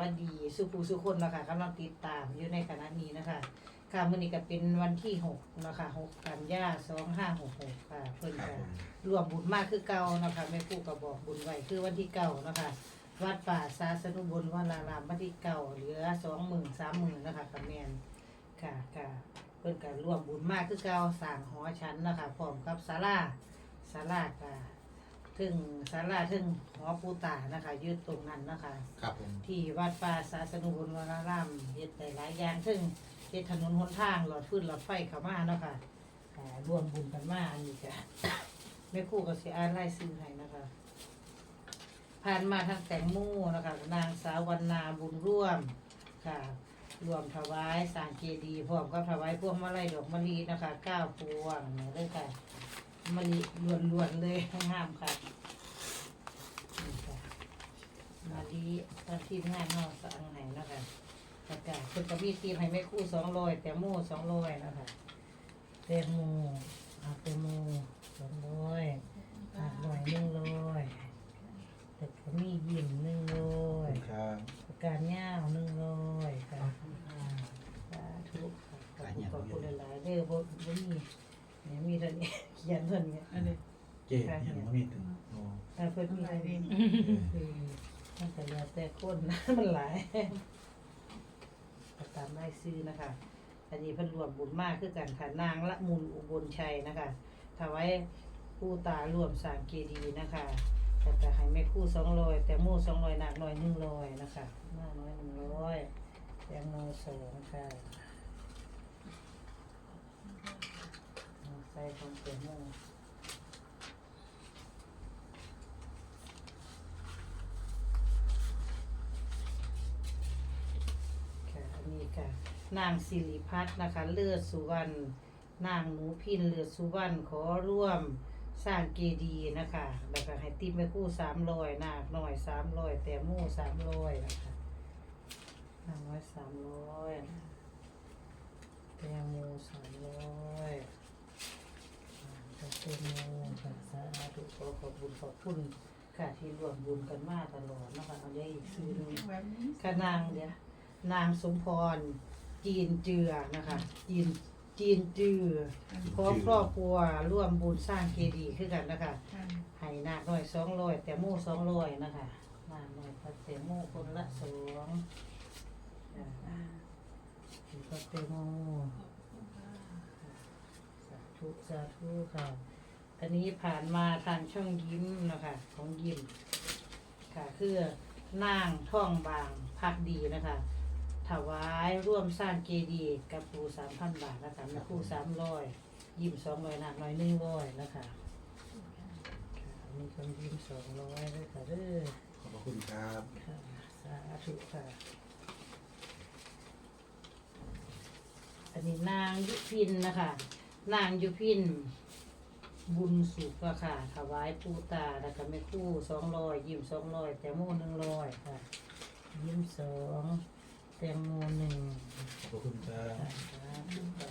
วัสดีสุภูสุคนนะคะกำลังติดตามอยู่ในขณะนี้นะคะค่ะมื้อนี้ก็เป็นวันที่หกนะคะหกกันยาสองห้าหกหกค่ะ เพิ่นครับก็ผม รวมบุญมากคือเก่านะคะแม่ครู่ก็บอกบุญไว้คือวันที่เก่านะคะวัดป่าสาสนุบุญวารารามวันที่เก่าเหลือสองหมื่นสามหมื่นนะคะกับแมนค่ะค่ะเพิ่นก็รวมบุญมากคือเก่าสร้างหอชั้นนะคะพร้อมกับศาลาศาลาค่ะ ถึงศาลาถึงหอปูตานะคะอยืดตรงนั้นนะคะ ครับผมที่วัดป่าสาสนุบุญวรารามเฮ็ดได้หลายอย่างซึ่งเฮ็ดถนนหนทางหลอดฟื้นหลอดไฟเข้ามาเนาะค่ะอ่ารวมบุญกันมาอันนี้ก็แม่ครู่ก็สิอ่านรายชื่อให้นะคะ ผ่านมาทางแตงโมนะคะนางสาววรรณาบุญร่วมค่ะ รวมถวายสร้างเจดีย์พร้อมกับถวายพวงมาลัยดอกมะลินะคะเก้าพวงเนี่ยเลยค่ะ มะลิล้วนๆเลยห้ามค่ะนี่ค่ะมาดีตอนทีมงานเนาะสั่งให้เนาะคะประกาศคนก็มีทีมให้แม่ครู่สองร้อยแต่โม่สองร้อยนะคะแตงโมอาแตงโมสองร้อยอาหน่อยหนึ่งร้อยแต่ก็มียิ้มหนึ่งร้อขอบยคุณครับประกาศเงาวหนึ่งร้อยค่ะอ่าสาธุค่ะขอบคุณขอบคุณหลายๆเด้อบ่บ่มีเนี่ยมีเท่านี้เขียนเท่านี้อันนี้เจ๊ยังไม่มีถึงโอ้แต่เพิ่นมีเท่านี้เออคือมันก็แล้วแต่คนนะมันหลายก็ตามได้ซื้อนะคะ อันนี้เพิ่นรวมบุญมากคือกันค่ะนางละมุนอุบลชัยนะคะถวายผู้ตารวมสร้างเจดีย์นะคะแต่ก็ให้แม่ครู่สองร้อยแต่โม่สองร้อยนากน้อยหนึ่งร้อยนะคะหน้าน้อยหนึ่งร้อยแตงโมสองค่ะ เอาใส่ของแตงโมค่ะนนี้ค่ะ นางสิริพัฒน์นะคะ เลือดสุวรรณ นางหนูพินเลือดสุวรรณขอร่วมสร้างเจดีย์นะคะแล้วก็ให้ติมไปคู่สามร้อยนาคหน่อยสามร้อยแต่หมู่สามร้อยนะคะนางน้อยสามร้อยแตงโมสามร้อย โมค่ะสาธุขอขอบคุญขอบคุณค่ะที่ร่วมบุญกันมาตลอดนะคะเอาได้อีกซื้อหนึงค่ะนางเดี๋ยวนางสมพร จีนเจือนะคะ จีนจีนจือพร้อมครอบครัวร่วมบุญสร้างเจดีย์ขึ้นกันนะคะให้นาคน้อยสองร้อยแต่โม่สองร้อยนะคะนาคน้อยพัดแต่โม่คนละสองอ่าพัดแต่โม่สาธุสาธุค่ะ อันนี้ผ่านมาทางช่องยิ้มนะคะของยิ้มค่ะคือนางท่องบางพักดีนะคะถวายร่วมสร้างเจดีย์กับครูสามพันบาทนะคะแม่ครูสามร้อยยิ้มสองร้อยหนักน้อยหนึ่งร้อยนะคะค่ะมีคนยิ้มสองร้อยด้วยค่ะเด้อขอบพระคุณครับค่ะสาธุค่ะ อันนี้นางยุพินนะคะ นางยุพิน บุญสุขอะค่ะถวายปูตาแล้วก็แม่ครู่สองร้อยยิ้มสองร้อยแตงโมหนึ่งร้อยค่ะ ยิ้มสองแตงโมหนึ่งขอบพระคุณครับค่ะ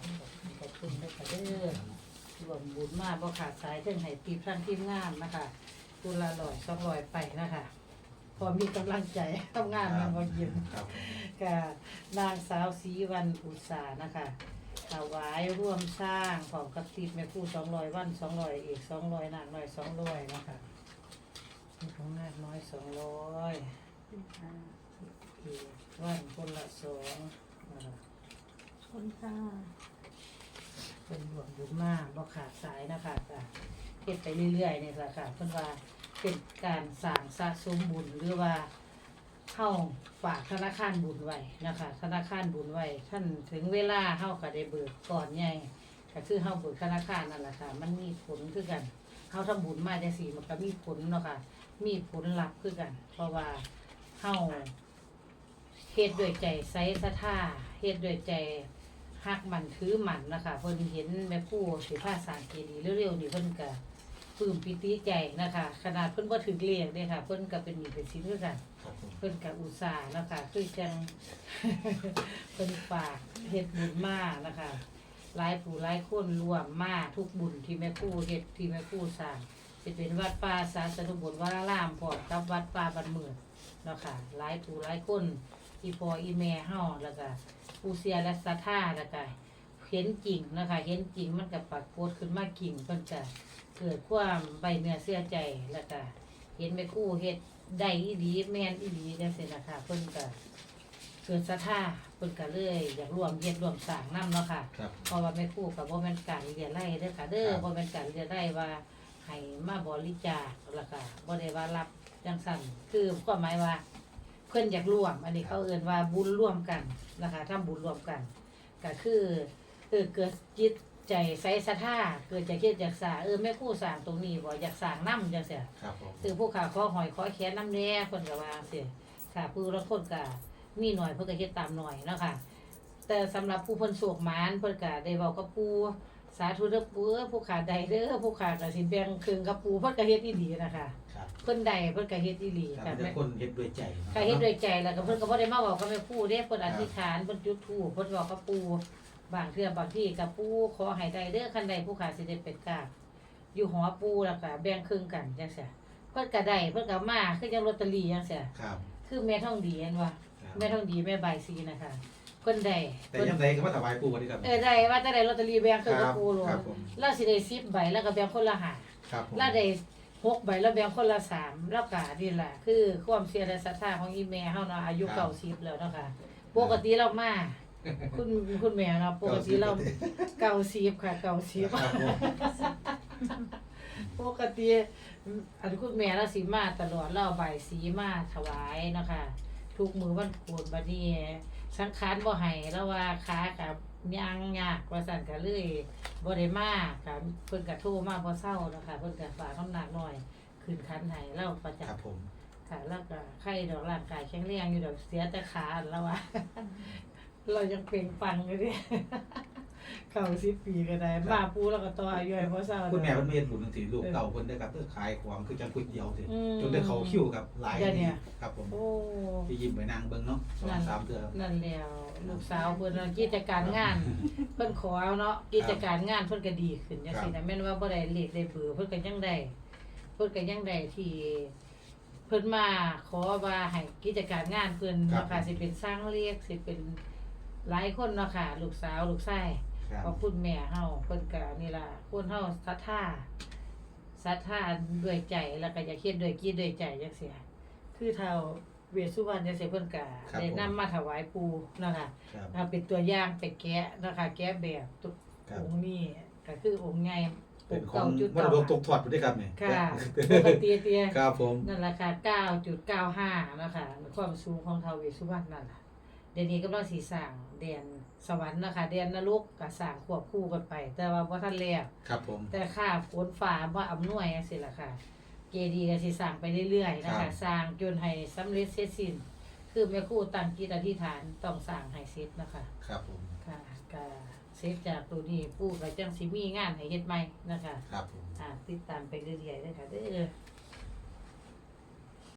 ขอบคุณด้วยค่ะเด้อรวมบุญมากบ่ขาดสายเทิงให้ตีท่านทีมงานนะคะกุละร้อยสองร้อยไปนะคะ พอมีกำลังใจทำงานมันบ่ยิ้มครับค่ะนางสาวศรีวันอุตสานะคะ ถวายร่วมสร้างของกระติบแม่ครู่สองร้อยวันสองร้อยเอกสองร้อยนางน้อยสองร้อยนะคะนี่ของนางน้อยสองร้อยเอกวันคนละสองนะคะคนค่ะเป็นหลวงบุญมากบ่ขาดสายนะคะค่ะเก็บไปเรื่อยๆเนี่ยค่ะค่ะเพิ่นว่าเป็นการสร้างสะสมบุญหรือว่า เข้าฝากธนาคารบุญไว้นะคะ ธนาคารบุญไว้ท่านถึงเวลาเฮาก็ได้เบิกก่อนใหญ่ก็คือเฮาเบิกธนาคารนั่นแหละค่ะ มันมีผลคือกันเฮาทำบุญมาจังซี่มันก็มีผลเนาะค่ะ มีผลลัพธ์คือกัน เพราะว่าเฮาเฮ็ดด้วยใจใส่ศรัทธาเฮ็ดด้วยใจหักมันถือมันนะคะเพิ่นเห็นแม่ครู่สิพาสางเจดีเร็วๆนี่เพิ่นก็ ปลื้มปิติใจนะคะ ขนาดเพิ่นบ่ถึงเรียกเด้ค่ะ เพิ่นก็เป็นหนี้เป็นสินคือกันครับผม เพิ่นก็อุตส่าห์นะคะคือจัง เพิ่นฝากเฮ็ดบุญมานะคะหลายผู้หลายคนรวมมาทุกบุญที่แม่ครู่เฮ็ดที่แม่ครู่สร้างสิเป็นวัดป่าสาสนุบุญวรารามพร้อมกับวัดป่าบันเมืองเนาะค่ะหลายผู้หลายคน อีพออีแม่เฮาแล้วก็ผู้เสียและศรัทธาแล้วก็ เห็นจริงเนาะคะ เห็นจริงมันก็ปรากฏขึ้นมาจริงเพิ่นก็เกิดความใบเนื้อเชื่อใจแล้วก็เห็นแม่ครู่เฮ็ดได้อีหลีแม่นอีหลีจังซี่นะคะเพิ่นก็เกิดศรัทธาเพิ่นก็เลยอยากร่วมเฮ็ดร่วมสร้างนํเนาะค่ะ ครับ เพราะว่าแม่ครู่กับบ่แม่นการเรียนไล่เด้อค่ะเด้อครับ บ่แม่นการเรียนไล่ว่าให้มาบริจาคแล้วก็บ่ได้ว่ารับจังซั่นคือความหมายว่า เพิ่นอยากร่วม อันนี้เขาเอิ้นว่าบุญร่วมกันนะคะทำบุญร่วมกันก็คือ เออเกิดจิตใจใส่ศรัทธาเกิดจากคิดจากสร้างเออแม่ครู่สร้างตรงนี้บ่อยากสร้างนำจังซี่ครับผมคือผู้ขาขอหอยขอแขนน้ำแน่เพิ่นก็ว่าจังซี่ค่ะผู้ละคนก็มีหน่อยเพิ่นก็เฮ็ดตามหน่อยเนาะค่ะแต่สำหรับผู้เพิ่นโศกหมานเพิ่นก็ได้เว้ากับปู่สาธุเด้อปู่เอ้อผู้ขาใดเด้อผู้ขาก็สิแบ่งครึ่งกับปู่เพิ่นก็เฮ็ดอีหลีนะคะครับเพิ่นได้เพิ่นก็เฮ็ดอีหลีครับค่ะแต่แม่ คนเฮ็ดด้วยใจนาะก็เฮ็ดด้วยใจแล้วก็เพิ่นก็บ่ได้มาเว้ากับแม่ปู่เด้เพิ่นอธิษฐานเพิ่นจุดธูปเพิ่นเว้ากับปู่ บางเทื่อบางที่กับปู่ขอให้ได้เด้อคันใดผู้ขาสิได้เป็นกราบอยู่หอปู่แล้วก็แบ่งครึ่งกันจังซี่เพิ่นก็ได้เพิ่นก็มาคือจังลอตเตอรี่จังซี่ครับ คือแม่ท่องดีเห็นว่าครับแม่ท่องดีแม่ใบายสีนะคะเพิ่นได้แต่เพิ่นยังไงก็มาถวายปู่วันนี้ครับเออได้ว่าจะได้ลอตเตอรี่แบงค์คือคกัรับบปูโลครับผมแล้วสิได้10ใบแล้วก็แบ่งคนละห้าครับผมแล้วได้หกใบแล้วแบ่งคนละสามแล้วก็นี่ล่ะคือความเชื่อและศรัทธาของอีแม่เฮาเนาะอายุ90แล้วเนาะค่ะปกติเรามา คุณคุณแม่เนาะปกติเรา90ค่ะ90ครับผมปกติอันคุณแม่เราสีมาตลอดเราเอาใบายสีมาถวายเนาะค่ะทุกมือวันโกนบัดนี้สังขารบ่ให้แล้วว่าขากับย่างยากว่าสั่นก็เลยบ่ได้มาค่ะเพิ่นก็โทรมาบ่เศร้าเนาะค่ะเพิ่นก็ฝากน้ำหนักหน่อยขึ้นคันให้เราประครับจำผม ค่ะแล้วก็ไข้ดอกร่างกายแข็งแรงอยู่ดอกเสียแต่ขาแล้วว่า เรายังเปล่งปลังอยู่เดิเก้าสิบปีก็ได้มาปูแล้วก็ต่ออายุให้บ่เศร้าคุณแม่เนาะเพิ่นมีเฮ็ดบุญจังซี่ลูกเต่าเพิ่นได้ครับเพื่อขายของคือจังก๋วยเตี๋ยวสิอืมจนได้เขาคิวกับหลายเดี๋ยวเนี่ยครับผมโอ้ที่ยิ้มไปนางเบิ่งเนาะสองสามเทื่อนั่นแล้วลูกสาวเพิ่นว่ากิจการงาน เพิ่นขอเอาเนาะกิจการงานเพิ่นก็ดีขึ้นจังซี่นะแม่นว่าบ่ได้เลขได้เบอร์เพิ่นก็ยังได้เพิ่นก็ยังได้ที่เพิ่นมาขอว่าให้กิจการงานเพิ่นเนาะค่ะสิเป็นสร้างเรียกสิเป็น หลายคนเนาะค่ะ ลูกสาวลูกชายครับขอบคุณแม่เฮาเพิ่นก็นี่ล่ะคนเฮาศรัทธาศรัทธาด้วยใจแล้วก็อยากเฮ็ดด้วยจิตด้วยใจจังซี่คือเท่าเวสสุวรรณจังซี่เพิ่นก็ได้นำมาถวายปู่เนาะค่ะครับเอาเป็นตัวอย่างไปแกะนะคะแกะแบบตุกครับองค์นี้ก็คือองค์ใหญ่เป็นขอเก่างจุดมรเก่าดกตกทอดไปด้วยครับเนี่ยค่ะปกติเตียครับผมนั่นแหละค่ะ9.95นะคะความสูงของท้าวเวสสุวรรณนั่นล่ะ เดี๋ยวนี้กำลังสิสร้างแดนสวรรค์นะคะแดนนรกก็สร้างควบคู่กันไป แต่ว่าบ่ทันแล้วครับผม แต่ค่าฝนฟ้าบ่อำนวยจังซี่ล่ะค่ะ เจดีย์ก็สิสร้างไปเรื่อยๆนะครัคะบสร้างจนให้สำเร็จเสร็จสิ้นคือแม่ครูตั้งจิตอธิษฐานต้องสร้างให้เสร็จนะคะ ครับผมค่ะก็เซฟจากตัวนี้ผู้ก็จังสิมีงานให้เฮ็ดใหม่นะคะ ครับผมอ่าติดตามไปเรื่อยๆเด้อค่ะเด้อ